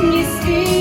пісні свій.